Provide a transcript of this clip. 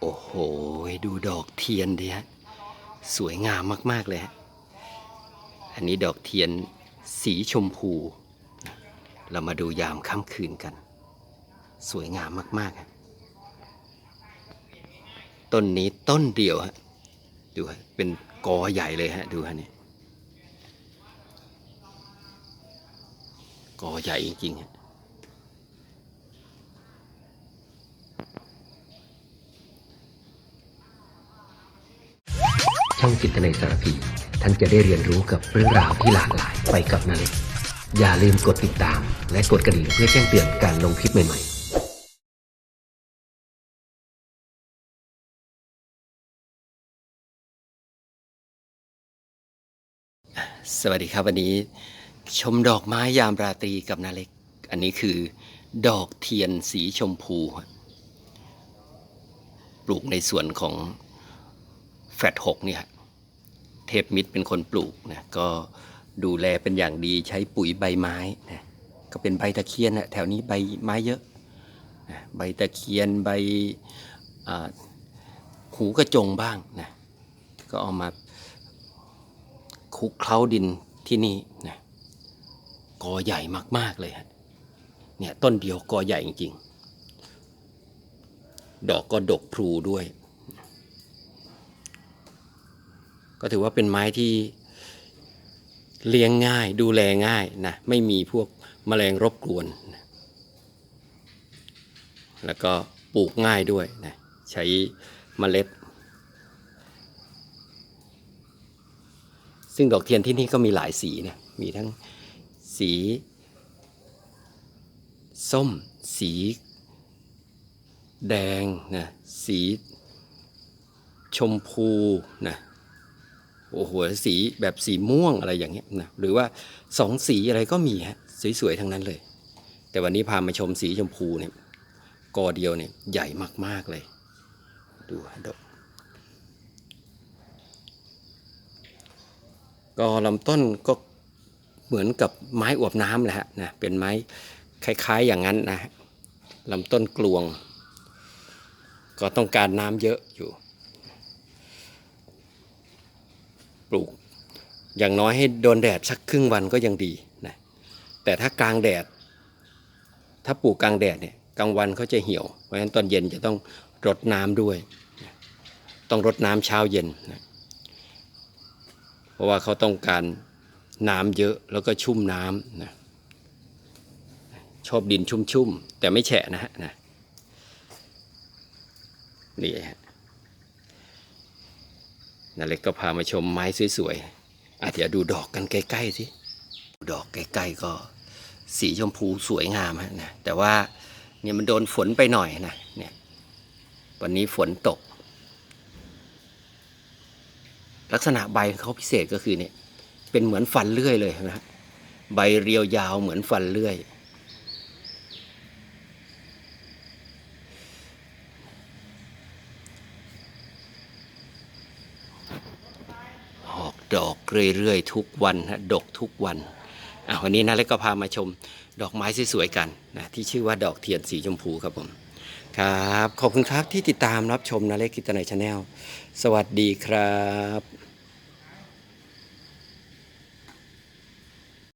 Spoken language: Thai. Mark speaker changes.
Speaker 1: โอ้โห ดูดอกเทียนดิฮะ สวยงามมาก ๆ เลยฮะ อันนี้ดอกเทียนสีชมพู เรามาดูยามค่ำคืนกัน สวยงามมากๆฮะต้นนี้ต้นเดียวฮะ ดูฮะ เป็นกอใหญ่เลยฮะ ดูฮะนี่กอใหญ่จริงๆฮะ
Speaker 2: ช่อง จิตในสารพี ท่านจะได้เรียนรู้กับเรื่องราวที่หลากหลายไปกับนาเล็กอย่าลืมกดติดตาม และกดกระดิ่งเพื่อแจ้งเตือนการลงคลิปใหม่ๆ
Speaker 1: สวัสดีครับวันนี้ชมดอกไม้ยามราตรีกับนาเล็ก อันนี้คือ ดอกเทียนสีชมพู ปลูกในส่วนของแฟลตหกเนี่ย เทพมิตรเป็นคนปลูกนะก็ดูแลเป็นอย่างดีใช้ปุ๋ยใบไม้นะก็เป็นใบตะเคียนนะแถวนี้ใบไม้เยอะนะใบตะเคียนใบอ่าหูกระจงบ้างนะก็เอามาคุกเคล้าดินที่นี่นะกอใหญ่มาก ๆ เลยฮะเนี่ยต้นเดียวกอใหญ่จริง ๆ ดอกก็ดกพลูด้วย ก็ถือว่าเป็นไม้ที่เลี้ยงง่ายดูแลง่ายนะไม่มีพวกแมลงรบกวนนะแล้วก็ปลูกง่ายด้วยนะใช้เมล็ด ซึ่งดอกเทียนที่นี่ก็มีหลายสีเนี่ยมีทั้งสี ส้ม สี แดงนะสีชมพูนะ โอ้โหสีแบบสีม่วงอะไรอย่างเงี้ยนะหรือว่าสองสีอะไรก็มีฮะสวยๆทั้งนั้นเลย แต่วันนี้พามาชมสีชมพูเนี่ยกอเดียวเนี่ยใหญ่มากๆเลย ดูฮะดกก็ลำต้นก็เหมือนกับไม้อวบน้ำแหละฮะนะเป็นไม้คล้ายๆอย่างนั้นนะลำต้นกลวง ก็ต้องการน้ำเยอะอยู่ ปลูก อย่างน้อยให้โดนแดดสักครึ่งวันก็ยังดีนะแต่ถ้ากลางแดด ถ้าปลูกกลางแดดเนี่ยกลางวันเขาจะเหี่ยวเพราะฉะนั้นตอนเย็นจะต้องรดน้ำด้วย ต้องรดน้ำเช้าเย็นนะเพราะว่าเขาต้องการน้ำเยอะแล้วก็ชุ่มน้ำนะชอบดินชุ่มๆ แต่ไม่แฉะนะฮะนะนี่ฮะ นาเล็กก็พามาชมไม้สวยๆอะเดียวดูดอกกันใกล้ๆสิดอกใกล้ๆก็สีชมพูสวยงามนะแต่ว่าเนี่ยมันโดนฝนไปหน่อยนะเนี่ยวันนี้ฝนตก ลักษณะใบเขาพิเศษก็คือเนี่ยเป็นเหมือนฟันเลื่อยเลยนะใบเรียวยาวเหมือนฟันเลื่อย ออก ดอกเรื่อยๆ ทุกวันฮะดกทุกวันอะวันนี้นะเล็กก็พามาชมดอกไม้สวยๆกันนะที่ชื่อว่าดอกเทียนสีชมพูครับผมครับขอบคุณครับที่ติดตามรับชมนะเล็กกิตนายชาแนลสวัสดีครับ